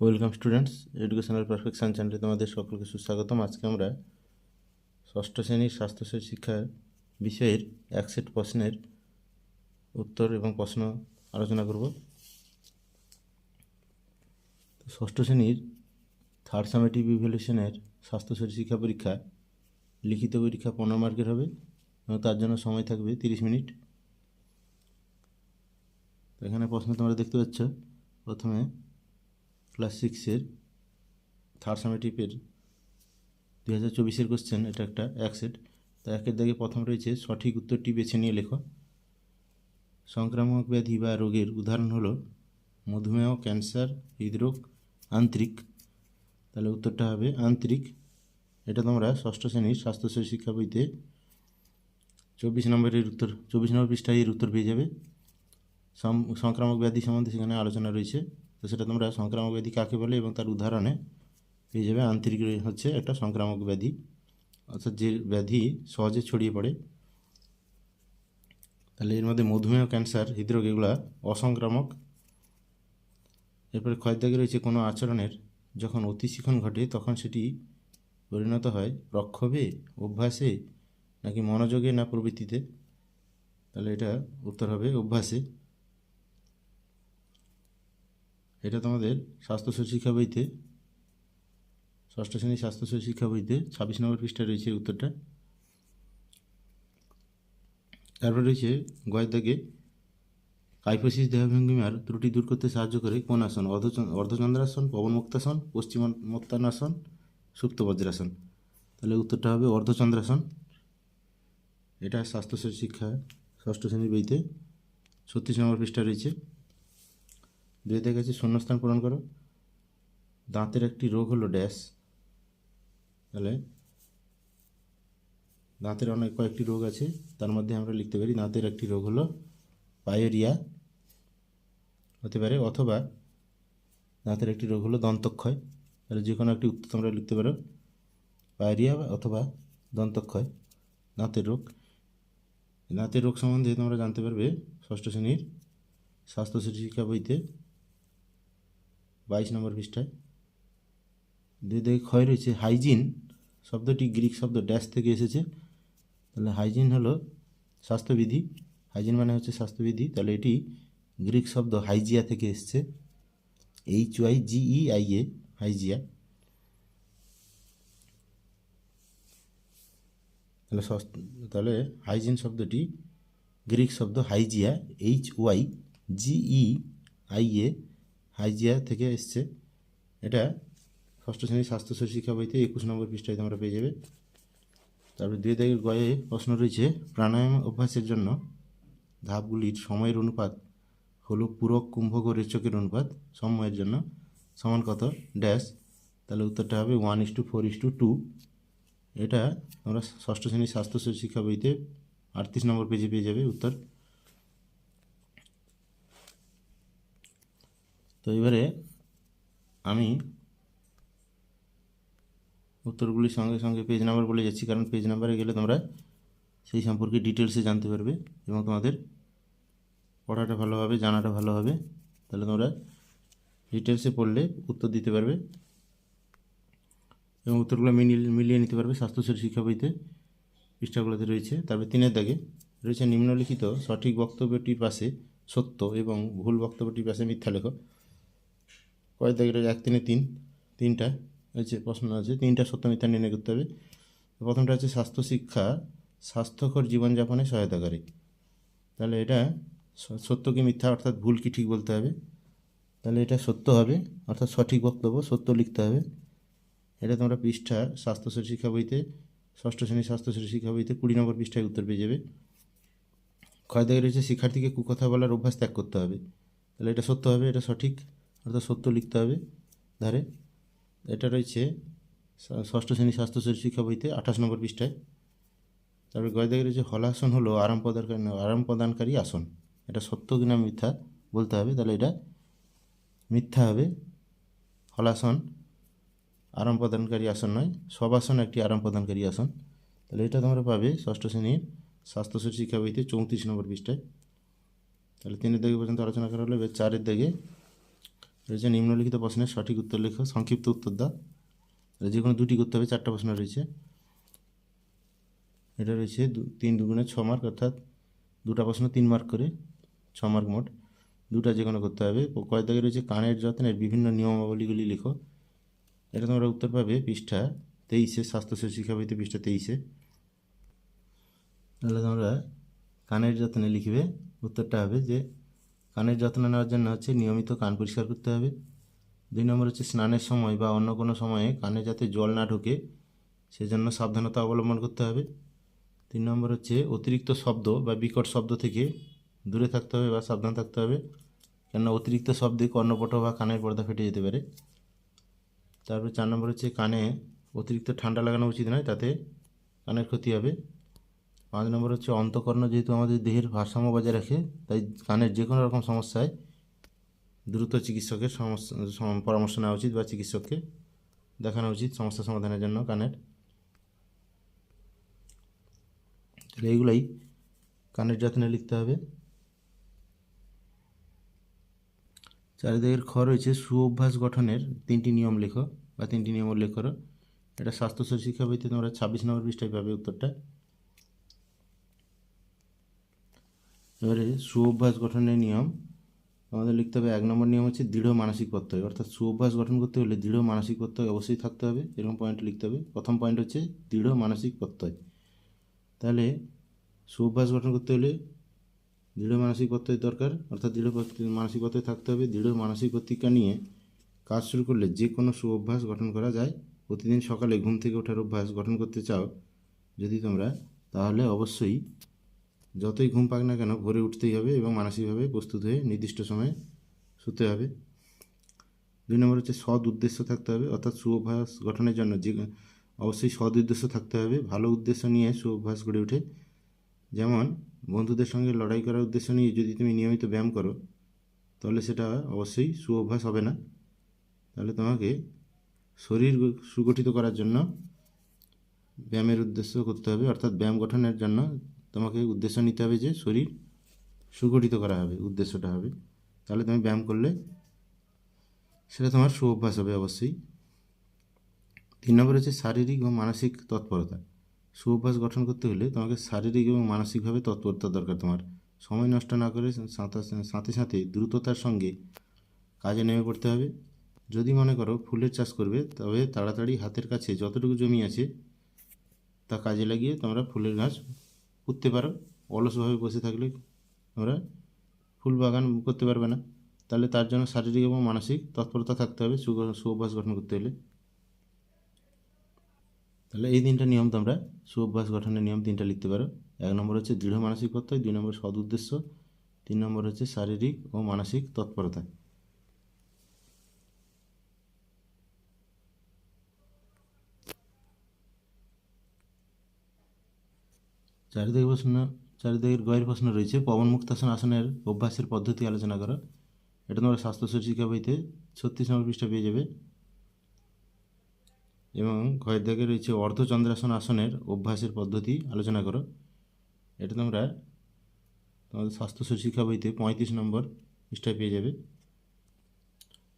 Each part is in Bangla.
ওয়েলকাম স্টুডেন্টস, এডুকেশনাল পারফেকশন চ্যানেলে তোমাদের সকলকে সুস্বাগতম। আজকে আমরা ষষ্ঠ শ্রেণির স্বাস্থ্যসাথী শিক্ষা বিষয়ের এক সেট প্রশ্নের উত্তর এবং প্রশ্ন আলোচনা করব। ষষ্ঠ শ্রেণির থার্ড সামেটিভ ইভ্যালুয়েশনের স্বাস্থ্যসাথী শিক্ষা পরীক্ষা, লিখিত পরীক্ষা পনেরো মার্কের হবে এবং তার জন্য সময় থাকবে তিরিশ মিনিট। এখানে প্রশ্ন তোমরা দেখতে পাচ্ছ। প্রথমে ক্লাস সিক্সের থার্ড সামেটিভের দু হাজার চব্বিশের কোশ্চেন এটা একটা এক সেট তা একের দাগে প্রথম রয়েছে সঠিক উত্তরটি বেছে নিয়ে লেখো। সংক্রামক ব্যাধি বা রোগের উদাহরণ হলো মধুমেহ, ক্যান্সার, হৃদরোগ, আন্তরিক। তাহলে উত্তরটা হবে আন্তরিক। এটা তোমরা ষষ্ঠ শ্রেণির স্বাস্থ্যসাথী শিক্ষা বইতে চব্বিশ নম্বরের উত্তর, চব্বিশ নম্বর পৃষ্ঠায় এর উত্তর পেয়ে যাবে। সংক্রামক ব্যাধি সম্বন্ধে সেখানে আলোচনা রয়েছে। তো সেটা তোমরা সংক্রামক ব্যাধি কাকে বলে এবং তার উদাহরণে পেয়ে যাবে। আন্তরিক হচ্ছে একটা সংক্রামক ব্যাধি, অর্থাৎ যে ব্যাধি সহজে ছড়িয়ে পড়ে। তাহলে এর মধ্যে মধুমেহ, ক্যান্সার, হৃদরোগ এগুলা অসংক্রামক। এরপরে ক্ষয়দাগে রয়েছে কোনো আচরণের, যখন অতিশিক্ষণ ঘটে তখন সেটি পরিণত হয় প্রক্ষোভে অভ্যাসে, নাকি মনোযোগে না প্রবৃত্তিতে। তাহলে এটা উত্তর হবে অভ্যাসে। এটা তোমাদের স্বাস্থ্য শিক্ষা বইতে, ষষ্ঠ শ্রেণির স্বাস্থ্য শিক্ষা বইতে ছাব্বিশ নম্বর পৃষ্ঠা রয়েছে উত্তরটা। তারপরে রয়েছে গয়ের কাইফোসিস দেহভঙ্গিমার ত্রুটি দূর করতে সাহায্য করে কোন আসন? অর্ধচ- অর্ধচন্দ্রাসন পবন মুক্তাসন পশ্চিম মুক্তানাসন সুপ্ত বজ্রাসন তাহলে উত্তরটা হবে অর্ধচন্দ্রাসন। এটা স্বাস্থ্য শিক্ষা ষষ্ঠ শ্রেণির বইতে, ছত্রিশ নম্বর পৃষ্ঠা রয়েছে। দুই থেকে আছে শূন্যস্থান পূরণ করো। দাঁতের একটি রোগ হলো ড্যাশ। তাহলে দাঁতের অনেক কয়েকটি রোগ আছে, তার মধ্যে আমরা লিখতে পারি দাঁতের একটি রোগ হলো পায়োরিয়া। হতে পারে, অথবা দাঁতের একটি রোগ হলো দন্তক্ষয়। তাহলে যে কোনো একটি উত্তর তোমরা লিখতে পারো। পায়োরিয়া অথবা দন্তক্ষয়, দাঁতের রোগ। দাঁতের রোগ সম্বন্ধে তোমরা জানতে পারবে ষষ্ঠ শ্রেণির স্বাস্থ্য শিক্ষা বইতে। বাইশ নম্বর পৃষ্ঠায়। দুই দিকে ক্ষয় রয়েছে হাইজিন, শব্দটি গ্রিক শব্দ ড্যাশ থেকে এসেছে। তাহলে হাইজিন হলো স্বাস্থ্যবিধি। হাইজিন মানে হচ্ছে স্বাস্থ্যবিধি। তাহলে এটি গ্রিক শব্দ হাইজিয়া থেকে এসেছে। H Y G I A Hygieia. তাহলে তাহলে হাইজিন শব্দটি গ্রিক শব্দ Hygieia H Y G I A Hygieia থেকে এসছে। এটা ষষ্ঠ শ্রেণির স্বাস্থ্য শিক্ষা বইতে একুশ নম্বর পৃষ্ঠায় তোমরা পেয়ে যাবে। তারপরে দুই দাগের গয়ে প্রশ্ন রয়েছে, প্রাণায়াম অভ্যাসের জন্য ধাপগুলির সময়ের অনুপাত হলো পূরক কুম্ভক ও রেচকের অনুপাত। সময়ের জন্য সমান কত? ড্যাশ। তাহলে উত্তরটা হবে one is two four is two two. এটা তোমরা ষষ্ঠ শ্রেণির স্বাস্থ্য শিক্ষা বইতে আটত্রিশ নম্বর পেজে পেয়ে যাবে উত্তর। তো এবারে আমি উত্তরগুলির সঙ্গে সঙ্গে পেজ নাম্বার বলে যাচ্ছি, কারণ পেজ নাম্বারে গেলে তোমরা সেই সম্পর্কে ডিটেলসে জানতে পারবে এবং তোমাদের পড়াটা ভালো হবে, জানাটা ভালো হবে। তাহলে তোমরা ডিটেলসে পড়লে উত্তর দিতে পারবে এবং উত্তরগুলো মিলিয়ে মিলিয়ে নিতে পারবে। স্বাস্থ্যসাথী শিক্ষা বইতে পৃষ্ঠাগুলোতে রয়েছে। তারপরে তিনের দাগে রয়েছে নিম্নলিখিত সঠিক বক্তব্যটির পাশে সত্য এবং ভুল বক্তব্যটির পাশে মিথ্যা লেখো। কয়েক দাগে এক তিনে তিন, তিনটা হচ্ছে প্রশ্ন আছে, তিনটা সত্য মিথ্যা নির্ণয় করতে হবে। প্রথমটা হচ্ছে স্বাস্থ্য শিক্ষা স্বাস্থ্যকর জীবনযাপনে সহায়তা করে। তাহলে এটা সত্য কি মিথ্যা, অর্থাৎ ভুল কি ঠিক বলতে হবে? তাহলে এটা সত্য হবে, অর্থাৎ সঠিক বক্তব্য সত্য লিখতে হবে। এটা তোমরা পৃষ্ঠা স্বাস্থ্যসাথী শিক্ষা বইতে, ষষ্ঠ শ্রেণির স্বাস্থ্যসাথী শিক্ষা বইতে কুড়ি নম্বর পৃষ্ঠায় উত্তর পেয়ে যাবে। ক্ষয় দাগে রয়েছে শিক্ষার্থীকে কুকথা বলার অভ্যাস ত্যাগ করতে হবে। তাহলে এটা সত্য হবে, এটা সঠিক। অর্থাৎ সত্য লিখতে হবে ধারে। এটা রয়েছে ষষ্ঠ শ্রেণির স্বাস্থ্যসাথী শিক্ষা বইতে আঠাশ নম্বর পৃষ্ঠায়। তারপরে গয় দাগে রয়েছে, হলাসন হলো আরাম প্রদানকারী আরাম প্রদানকারী আসন। এটা সত্য কিনা মিথ্যা বলতে হবে, তাহলে এটা মিথ্যা হবে। হলাসন আরাম প্রদানকারী আসন নয় সব আসন একটি আরাম প্রদানকারী আসন। তাহলে এটা তোমরা পাবে ষষ্ঠ শ্রেণির স্বাস্থ্যসাথী শিক্ষা বইতে চৌত্রিশ নম্বর পৃষ্ঠায়। তাহলে তিনের দিকে পর্যন্ত আলোচনা করা হলো, এবার চারের দিকে রয়েছে, নিম্নলিখিত প্রশ্নের সঠিক উত্তর লেখো, সংক্ষিপ্ত উত্তর দাও। যে কোনো দুটি করতে হবে, চারটা প্রশ্ন রয়েছে। এটা রয়েছে দু, তিন দুগুণে ছ মার্ক অর্থাৎ দুটা প্রশ্ন তিন মার্ক করে, ছ মার্ক মোট। দুটা যে কোনো করতে হবে। কয়েক দাগে রয়েছে কানের যত্নের বিভিন্ন নিয়মাবলীগুলি লেখো। এটা তোমরা উত্তর পাবে পৃষ্ঠা তেইশে স্বাস্থ্য শিক্ষা বইতে পৃষ্ঠা তেইশে। তাহলে তোমরা কানের যত্নে লিখবে, উত্তরটা হবে যে কানের যত্ন নেওয়ার জন্য হচ্ছে নিয়মিত কান পরিষ্কার করতে হবে। দুই নম্বর হচ্ছে স্নানের সময় বা অন্য কোনো সময়ে কানে যাতে জল না ঢোকে, সেজন্য সাবধানতা অবলম্বন করতে হবে। তিন নম্বর হচ্ছে অতিরিক্ত শব্দ বা বিকট শব্দ থেকে দূরে থাকতে হবে বা সাবধান থাকতে হবে, কেননা অতিরিক্ত শব্দে কর্ণপট বা কানের পর্দা ফেটে যেতে পারে। তারপর চার নম্বর হচ্ছে কানে অতিরিক্ত ঠান্ডা লাগানো উচিত নয়, তাতে কানের ক্ষতি হবে। পাঁচ নম্বর হচ্ছে অন্তকর্ণ যেহেতু আমাদের দেহের ভারসাম্য বজায় রাখে, তাই কানের যে কোনো রকম সমস্যায় দ্রুত চিকিৎসকের সমস্যা, সম- পরামর্শ নেওয়া উচিত বা চিকিৎসককে দেখানো উচিত সমস্যা সমাধানের জন্য কানের। তাহলে এইগুলাই কানের যত্নে লিখতে হবে। চারিদিকের খ রয়েছে, সুঅভ্যাস গঠনের তিনটি নিয়ম লেখো বা তিনটি নিয়ম উল্লেখ করো। এটা স্বাস্থ্য শিক্ষা বইতে তোমরা ছাব্বিশ নম্বর পৃষ্ঠায় পাবে উত্তরটা। এবারে সুঅভ্যাস গঠনের নিয়ম। আমাদের লিখতে হবে, এক নম্বর নিয়ম হচ্ছে দৃঢ় মানসিক প্রত্যয়। অর্থাৎ সুঅভ্যাস গঠন করতে হলে দৃঢ় মানসিক প্রত্যয় অবশ্যই থাকতে হবে, এরকম পয়েন্ট লিখতে হবে। প্রথম পয়েন্ট হচ্ছে দৃঢ় মানসিক প্রত্যয়। তাহলে সুঅভ্যাস গঠন করতে হলে দৃঢ় মানসিক প্রত্যয় দরকার। অর্থাৎ দৃঢ় মানসিক প্রত্যয় থাকতে হবে। দৃঢ় মানসিক প্রতিজ্ঞা নিয়ে কাজ শুরু করলে যে কোনো সুঅভ্যাস গঠন করা যায়। প্রতিদিন সকালে ঘুম থেকে ওঠার অভ্যাস গঠন করতে চাও যদি তোমরা, তাহলে অবশ্যই যতই ঘুম পাক না কেন, ভোরে উঠতেই হবে এবং মানসিকভাবে প্রস্তুত হয়ে নির্দিষ্ট সময়ে শুতে হবে। দুই নম্বর হচ্ছে সৎ উদ্দেশ্য থাকতে হবে, অর্থাৎ সুঅভ্যাস গঠনের জন্য যে, অবশ্যই সৎ উদ্দেশ্য থাকতে হবে, ভালো উদ্দেশ্য নিয়ে সুঅভ্যাস গড়ে ওঠে। যেমন, বন্ধুদের সঙ্গে লড়াই করার উদ্দেশ্য নিয়ে যদি তুমি নিয়মিত ব্যায়াম করো, তাহলে সেটা অবশ্যই সুঅভ্যাস হবে না। তাহলে তোমাকে শরীর সুগঠিত করার জন্য ব্যায়ামের উদ্দেশ্য করতে হবে, অর্থাৎ ব্যায়াম গঠনের জন্য তোমাকে উদ্দেশ্য নিতে হবে যে শরীর সুগঠিত করা হবে, উদ্দেশ্যটা হবে। তাহলে তুমি ব্যায়াম করলে সেটা তোমার সুঅভ্যাস হবে অবশ্যই। তিন নম্বর হচ্ছে শারীরিক ও মানসিক তৎপরতা। সুঅভ্যাস গঠন করতে হলে তোমাকে শারীরিক এবং মানসিকভাবে তৎপরতা দরকার তোমার। সময় নষ্ট না করে সাথে সাথে দ্রুততার সঙ্গে কাজে নেমে পড়তে হবে। যদি মনে করো ফুলের চাষ করবে, তবে তাড়াতাড়ি হাতের কাছে যতটুকু জমি আছে তা কাজে লাগিয়ে তোমরা ফুলের গাছ পুঁততে পারো। অলসভাবে বসে থাকলে তোমরা ফুল বাগান করতে পারবে না। তাহলে তার জন্য শারীরিক এবং মানসিক তৎপরতা থাকতে হবে সুঅভ্যাস গঠন করতে হলে। তাহলে এই তিনটা নিয়ম তোমরা সুঅভ্যাস গঠনের নিয়ম তিনটা লিখতে পারো। এক নম্বর হচ্ছে দৃঢ় মানসিক প্রত্যয় দুই নম্বর সদ উদ্দেশ্য তিন নম্বর হচ্ছে শারীরিক ও মানসিক তৎপরতা। চারিদিকে প্রশ্ন, চারিদিকের গয়ের প্রশ্ন রয়েছে। পবন মুক্তাসন আসনের অভ্যাসের পদ্ধতি আলোচনা করো এটা তোমরা স্বাস্থ্য শিক্ষা বইতে ছত্রিশ নম্বর পৃষ্ঠা পেয়ে যাবে। এবং ঘয়ের দাগে রয়েছে অর্ধচন্দ্রাসন আসনের অভ্যাসের পদ্ধতি আলোচনা করো। এটা তোমরা তোমাদের স্বাস্থ্য শিক্ষা বইতে পঁয়ত্রিশ নম্বর পৃষ্ঠায় পেয়ে যাবে।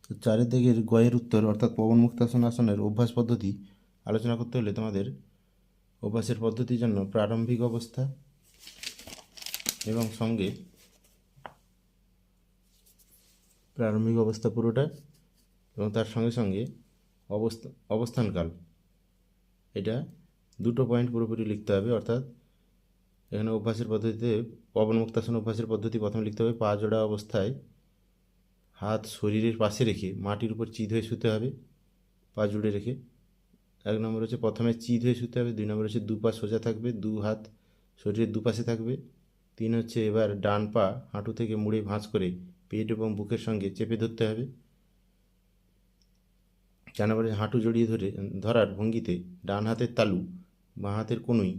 তো চারিদিকের গয়ের উত্তর, অর্থাৎ পবন মুক্তাসন আসনের অভ্যাস পদ্ধতি আলোচনা করতে হলে তোমাদের অভ্যাসের পদ্ধতির জন্য প্রারম্ভিক অবস্থা এবং সঙ্গে প্রারম্ভিক অবস্থা পুরোটা এবং তার সঙ্গে সঙ্গে অবস্থা, অবস্থানকাল। এটা দুটো পয়েন্ট পুরোপুরি লিখতে হবে, অর্থাৎ এখানে অভ্যাসের পদ্ধতিতে পবন মুক্তাসন অভ্যাসের পদ্ধতি প্রথমে লিখতে হবে, পা জোড়া অবস্থায় হাত শরীরের পাশে রেখে মাটির উপর চিত হয়ে শুতে হবে, পা জুড়ে রেখে। এক নম্বর হচ্ছে প্রথমে চিত হয়ে শুতে হবে, দুই নম্বর হচ্ছে দু পা সোজা থাকবে, দু হাত শরীরের দুপাশে থাকবে, তিন হচ্ছে এবার ডান পা হাঁটু থেকে মুড়ে ভাঁজ করে পেট এবং বুকের সঙ্গে চেপে ধরতে হবে। চার নম্বরে হাঁটু জড়িয়ে ধরে, ধরার ভঙ্গিতে ডান হাতের তালু, বাঁ হাতের কনুই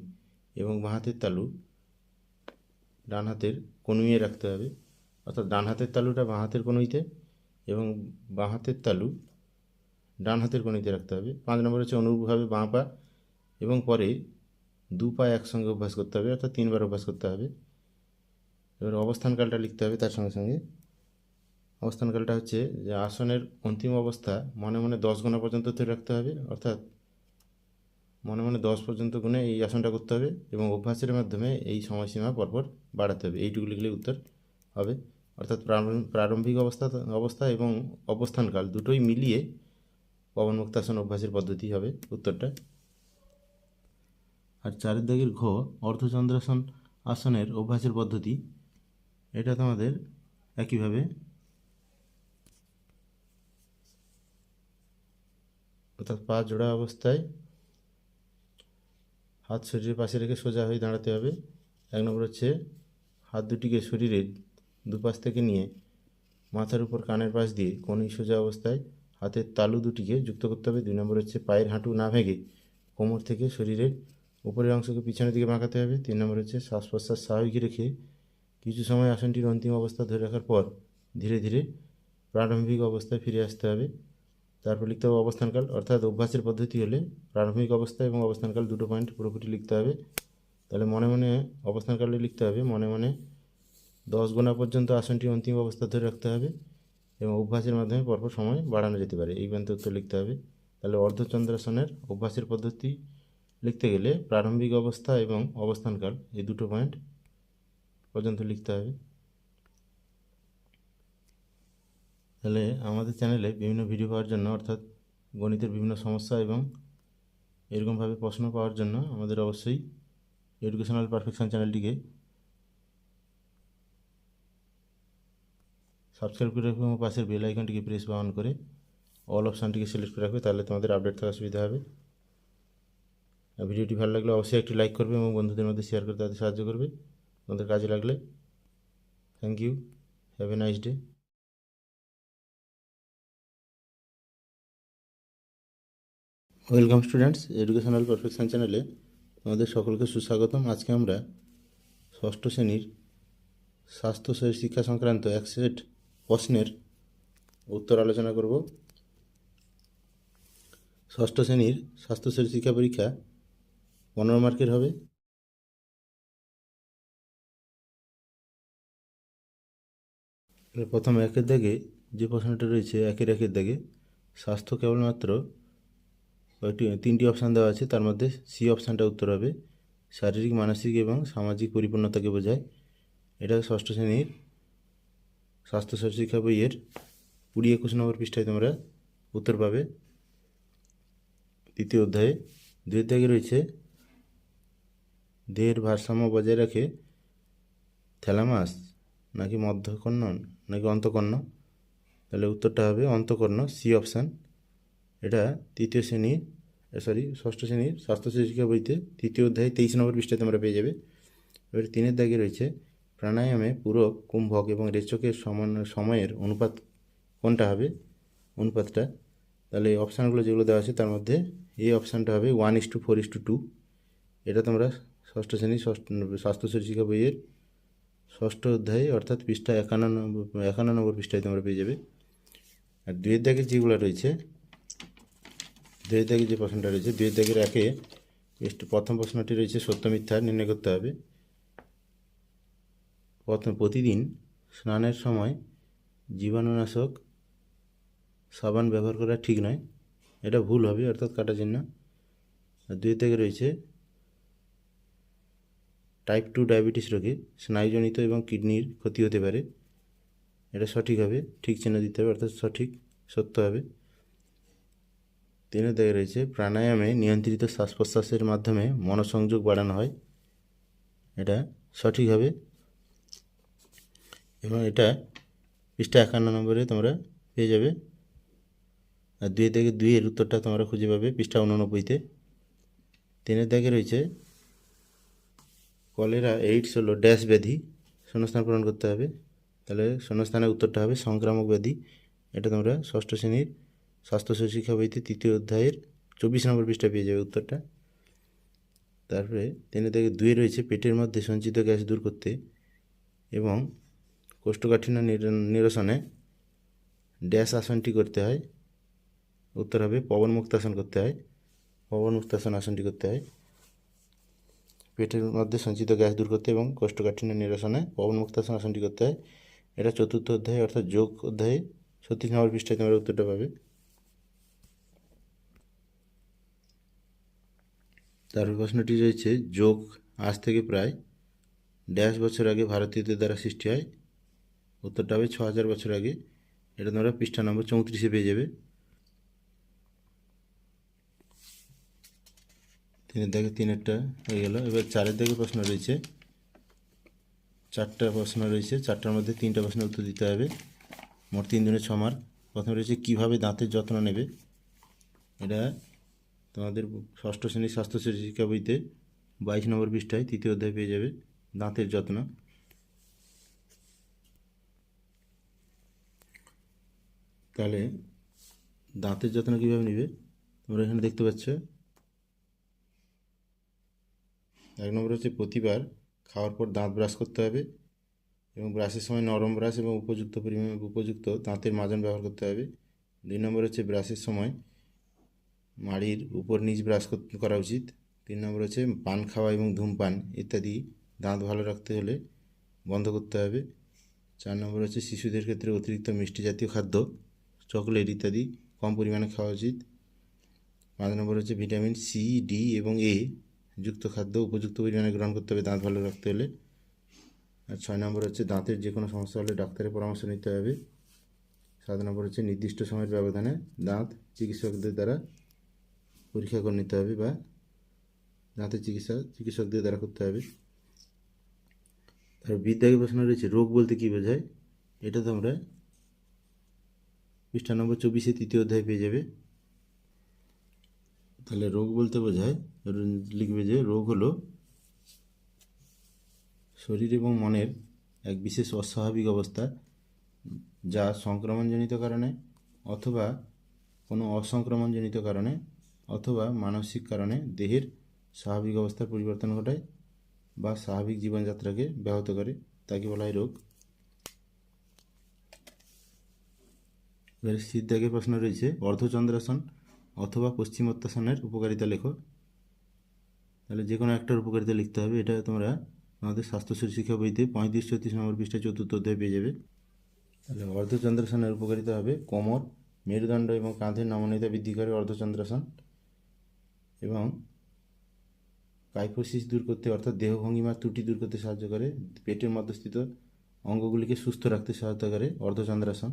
এবং বাঁ হাতের তালু ডান হাতের কনুইয়ে রাখতে হবে। অর্থাৎ ডান হাতের তালুটা বাঁ হাতের কনুইতে এবং বাঁ হাতের তালু ডান হাতের কনুইতে রাখতে হবে। পাঁচ নম্বর হচ্ছে অনুরূপভাবে বাঁ পা এবং পরে দু পা একসঙ্গে অভ্যাস করতে হবে, অর্থাৎ তিনবার অভ্যাস করতে হবে। এবার অবস্থানকালটা লিখতে হবে তার সঙ্গে সঙ্গে। অবস্থানকালটা হচ্ছে যে আসনের অন্তিম অবস্থা মনে মনে দশ গোনা পর্যন্ত ধরে রাখতে হবে, অর্থাৎ মনে মনে দশ পর্যন্ত গুণে এই আসনটা করতে হবে এবং অভ্যাসের মাধ্যমে এই সময়সীমা পরপর বাড়াতে হবে। এইটুকু লিখলে উত্তর হবে। অর্থাৎ প্রারম্ভিক অবস্থা অবস্থা এবং অবস্থানকাল দুটোই মিলিয়ে পবন মুক্তাসন অভ্যাসের পদ্ধতি হবে উত্তরটা। আর চারের দাগের ঘ, অর্ধচন্দ্রাসন আসনের অভ্যাসের পদ্ধতি। এটা তোমাদের একইভাবে অর্থাৎ পা জোড়া অবস্থায় হাত শরীরের পাশে রেখে সোজা হয়ে দাঁড়াতে হবে। এক নম্বর হচ্ছে হাত দুটিকে শরীরের দুপাশ থেকে নিয়ে মাথার উপর কানের পাশ দিয়ে কোণী সোজা অবস্থায় হাতের তালু দুটিকে যুক্ত করতে হবে। দুই নম্বর হচ্ছে পায়ের হাঁটু না ভেঙে কোমর থেকে শরীরের উপরের অংশকে পিছনের দিকে বাঁকাতে হবে। তিন নম্বর হচ্ছে শ্বাস প্রশ্বাস স্বাভাবিক রেখে কিছু সময় আসনটির অন্তিম অবস্থা ধরে রাখার পর ধীরে ধীরে প্রারম্ভিক অবস্থায় ফিরে আসতে হবে। তারপর লিখতে হবে অবস্থানকাল, অর্থাৎ অভ্যাসের পদ্ধতি হলে প্রারম্ভিক অবস্থা এবং অবস্থানকাল দুটো পয়েন্ট পুরোপুরি লিখতে হবে। তাহলে মনে মনে অবস্থানকালে লিখতে হবে। মনে মনে দশ গোনা পর্যন্ত আসনটি অন্তিম অবস্থা ধরে রাখতে হবে। এবং অভ্যাসের মাধ্যমে পরপর সময় বাড়ানো যেতে পারে। এই পর্যন্ত উত্তর লিখতে হবে, তাহলে অর্ধচন্দ্রাসনের অভ্যাসের পদ্ধতি লিখতে গেলে প্রারম্ভিক অবস্থা এবং অবস্থানকাল এই দুটো পয়েন্ট পর্যন্ত লিখতে হবে। তাহলে আমাদের চ্যানেলে বিভিন্ন ভিডিও পাওয়ার জন্য, অর্থাৎ গণিতের বিভিন্ন সমস্যা এবং এরকমভাবে প্রশ্ন পাওয়ার জন্য আমাদের অবশ্যই এডুকেশনাল পারফেকশন চ্যানেলটিকে সাবস্ক্রাইব করে রাখবে এবং পাশের বেল আইকনটিকে প্রেস বা অন করে অল অপশানটিকে সিলেক্ট করে রাখবে, তাহলে তোমাদের আপডেট থাকার সুবিধা হবে। ভিডিওটি ভালো লাগলে অবশ্যই একটি লাইক করবে এবং বন্ধুদের মধ্যে শেয়ার করে তাদের সাহায্য করবে। তোমাদের কাজে লাগলে। Thank you have a nice day welcome students educational perfection চ্যানেলে তোমাদের সকলকে সুস্বাগতম। আজকে আমরা ষষ্ঠ শ্রেণির স্বাস্থ্য শরীর শিক্ষা সংক্রান্ত এক সেট প্রশ্নের উত্তর আলোচনা করব। ষষ্ঠ শ্রেণির স্বাস্থ্য শরীর শিক্ষা পরীক্ষা পনেরো মার্কের হবে। প্রথম একের দাগে যে প্রশ্নটা রয়েছে, একের একের দাগে স্বাস্থ্য কেবলমাত্র কয়েকটি তিনটি অপশান দেওয়া আছে, তার মধ্যে সি অপশানটা উত্তর হবে। শারীরিক, মানসিক এবং সামাজিক পরিপূর্ণতাকে বোঝায়। এটা ষষ্ঠ শ্রেণির স্বাস্থ্য শিক্ষা বইয়ের কুড়ি একুশ নম্বর পৃষ্ঠায় তোমরা উত্তর পাবে। তৃতীয় অধ্যায়ে দুই অধ্যায়ে রয়েছে, দেহের ভারসাম্য বজায় রাখে থ্যালামাস, নাকি মধ্যকর্ণ নাকি অন্তকর্ণ? তাহলে উত্তরটা হবে অন্তকর্ণ সি অপশান এটা তৃতীয় শ্রেণির সরি ষষ্ঠ শ্রেণির স্বাস্থ্য শিক্ষা বইতে তৃতীয় অধ্যায়ে তেইশ নম্বর পৃষ্ঠায় তোমরা পেয়ে যাবে। এবার তিনের দাগে রয়েছে প্রাণায়ামে পুরো কুম্ভক এবং রেচকের সমান, সময়ের অনুপাত কোনটা হবে? অনুপাতটা। তাহলে এই অপশানগুলো যেগুলো দেওয়া আছে তার মধ্যে এই অপশানটা হবে one is two four is two two এটা তোমরা ষষ্ঠ শ্রেণির ষষ্ঠ, স্বাস্থ্য শিক্ষা বইয়ের ষষ্ঠ অধ্যায়ে অর্থাৎ পৃষ্ঠা একান্ন নম্বর একান্ন নম্বর পৃষ্ঠায় তোমরা পেয়ে যাবে। আর দুয়ের দাগের যেগুলো রয়েছে দুয়ের দাগের যে প্রশ্নটা রয়েছে দুয়ের দাগের একে প্রথম প্রশ্নটি রয়েছে সত্য মিথ্যা নির্ণয় করতে হবে। প্রতিদিন স্নানের সময় জীবাণুনাশক সাবান ব্যবহার করা ঠিক নয়। এটা ভুল হবে, অর্থাৎ কাটা চিহ্ন। দুই থেকে রয়েছে টাইপ টু ডায়াবেটিস রোগে স্নায়ুজনিত এবং কিডনির ক্ষতি হতে পারে। এটা সঠিক হবে, ঠিক চিহ্ন দিতে হবে, অর্থাৎ সঠিক সত্য হবে। তিনের দাগে রয়েছে, প্রাণায়ামে নিয়ন্ত্রিত শ্বাস প্রশ্বাসের মাধ্যমে মনোসংযোগ বাড়ানো হয়। এটা সঠিক হবে এবং এটা পৃষ্ঠা একান্ন নম্বরে তোমরা পেয়ে যাবে। আর দুই থেকে দুইয়ের উত্তরটা তোমরা খুঁজে পাবে পৃষ্ঠা উননব্বইতে। তিনের দাগে রয়েছে, কলেরা এইডস হলো ড্যাশ ব্যাধি, শূন্যস্থান পূরণ করতে হবে। তাহলে শূন্যস্থানের উত্তরটা হবে সংক্রামক ব্যাধি। এটা তোমরা ষষ্ঠ শ্রেণির স্বাস্থ্য সুশিক্ষা বইতে তৃতীয় অধ্যায়ের চব্বিশ নম্বর পৃষ্ঠা পেয়ে যাবে উত্তরটা। তারপরে তিনের দাগে দুয়ে রয়েছে, পেটের মধ্যে সঞ্চিত গ্যাস দূর করতে এবং কোষ্ঠকাঠিন্য নির- নিরসনে ড্যাশ আসনটি করতে হয়। উত্তর হবে পবন মুক্তাসন করতে হয়। পবন মুক্তাসন আসনটি করতে হয়। পেটের মধ্যে সঞ্চিত গ্যাস দূর করতে এবং কোষ্ঠকাঠিন্য নিরসনে পবন মুক্তাসন আসনটি করতে হয়। এটা চতুর্থ অধ্যায়, অর্থাৎ যোগ অধ্যায়ে ছত্রিশ নম্বর পৃষ্ঠায় তোমরা উত্তরটা পাবে। তারপর প্রশ্নটি রয়েছে, যোগ আজ থেকে প্রায় ড্যাশ বছর আগে ভারতীয়দের দ্বারা সৃষ্টি হয়। উত্তরটা হবে ছ হাজার বছর আগে। এটা তোমরা পৃষ্ঠা নম্বর চৌত্রিশে পেয়ে যাবে। তিনের দাগে তিনেরটা হয়ে গেল। এবার চারের দাগে প্রশ্ন রয়েছে। চারটা প্রশ্ন রয়েছে। চারটার মধ্যে তিনটা প্রশ্নের উত্তর দিতে হবে। মোট তিন দিনের ছ মার্ক। প্রথমে রয়েছে, কীভাবে দাঁতের যত্ন নেবে? এটা তোমাদের ষষ্ঠ শ্রেণির স্বাস্থ্য শিক্ষা বইতে বাইশ নম্বর পৃষ্ঠায় তৃতীয় অধ্যায় পেয়ে যাবে। দাঁতের যত্ন। তাহলে দাঁতের যত্ন কীভাবে নিবে? তোমরা এখানে দেখতে পাচ্ছ। এক নম্বর হচ্ছে প্রতিবার খাওয়ার পর দাঁত ব্রাশ করতে হবে এবং ব্রাশের সময় নরম ব্রাশ এবং উপযুক্ত পরিমাণ উপযুক্ত দাঁতের মাজন ব্যবহার করতে হবে। দুই নম্বর হচ্ছে ব্রাশের সময় মাড়ির উপর নিচ ব্রাশ করা উচিত। তিন নম্বর হচ্ছে পান খাওয়া এবং ধূমপান ইত্যাদি দাঁত ভালো রাখতে হলে বন্ধ করতে হবে। চার নম্বর হচ্ছে শিশুদের ক্ষেত্রে অতিরিক্ত মিষ্টি জাতীয় খাদ্য চকলেট ইত্যাদি কম পরিমাণে খাওয়া উচিত। পাঁচ নম্বর হচ্ছে ভিটামিন সি ডি এবং এ যুক্ত খাদ্য উপযুক্ত পরিমাণে গ্রহণ করতে হবে, দাঁত ভালো রাখতে হলে। আর ছয় নম্বর হচ্ছে দাঁতের যে কোনো সমস্যা হলে ডাক্তারের পরামর্শ নিতে হবে। সাত নম্বর হচ্ছে নির্দিষ্ট সময়ের ব্যবধানে দাঁত চিকিৎসকদের দ্বারা পরীক্ষা করে নিতে হবে বা দাঁতের চিকিৎসা চিকিৎসকদের দ্বারা করতে হবে। তারপর বিদ্যাকে প্রশ্ন রয়েছে, রোগ বলতে কী বোঝায়? এটা তোমরা পৃষ্ঠা নম্বর চব্বিশে তৃতীয় অধ্যায় পেয়ে যাবে। তাহলে রোগ বলতে বোঝায়, লিখবে যে রোগ হলো শরীর এবং মনের এক বিশেষ অস্বাভাবিক অবস্থা যা সংক্রমণজনিত কারণে অথবা কোনো অসংক্রমণজনিত কারণে অথবা মানসিক কারণে দেহের স্বাভাবিক অবস্থার পরিবর্তন ঘটায় বা স্বাভাবিক জীবনযাত্রাকে ব্যাহত করে। তাকে বলা হয় রোগ। এবারে প্রশ্ন রয়েছে, অর্ধচন্দ্রাসন অথবা পশ্চিমোত্তাসনের উপকারিতা লেখো। তাহলে যে কোনো একটার উপকারিতা লিখতে হবে, এটা তোমরা আমাদের স্বাস্থ্য শিক্ষা বইতে পঁয়ত্রিশ চৌত্রিশ নম্বর পৃষ্ঠা চতুর্থ অধ্যায় পেয়ে যাবে। তাহলে অর্ধচন্দ্রাসনের উপকারিতা হবে কোমর, মেরুদণ্ড এবং কাঁধের নমনীয়তা বৃদ্ধি করে অর্ধচন্দ্রাসন এবং কাইফোসিস দূর করতে, অর্থাৎ দেহভঙ্গিমার ত্রুটি দূর করতে সাহায্য করে। পেটের মধ্যস্থিত অঙ্গগুলিকে সুস্থ রাখতে সহায়তা করে অর্ধচন্দ্রাসন।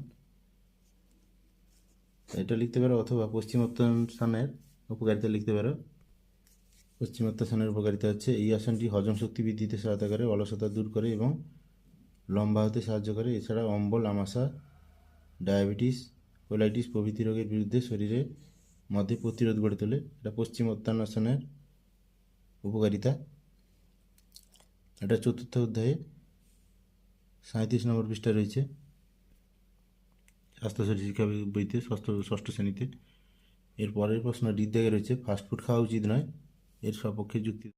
এটা লিখতে পারো অথবা পশ্চিমোত্তানের উপকারিতা লিখতে পারো। পশ্চিমোত্তাসনের উপকারিতা হচ্ছে এই আসনটি হজম শক্তি বৃদ্ধিতে সহায়তা করে, অলসতা দূর করে এবং লম্বা হতে সাহায্য করে। এছাড়া অম্বল, আমাশা, ডায়াবেটিস, কোলাইটিস প্রভৃতি রোগের বিরুদ্ধে শরীরের মধ্যে প্রতিরোধ গড়ে তোলে। এটা পশ্চিমোত্তানাসনের উপকারিতা। এটা চতুর্থ অধ্যায়ে সাঁত্রিশ নম্বর পৃষ্ঠা রয়েছে। স্বাস্থ্য শরীর শিক্ষা বইতে, ষষ্ঠ ষষ্ঠ শ্রেণীতে। এর পরের প্রশ্ন ডিদ্যাগে রয়েছে, ফাস্টফুড খাওয়া উচিত নয়? এর সপক্ষে যুক্তি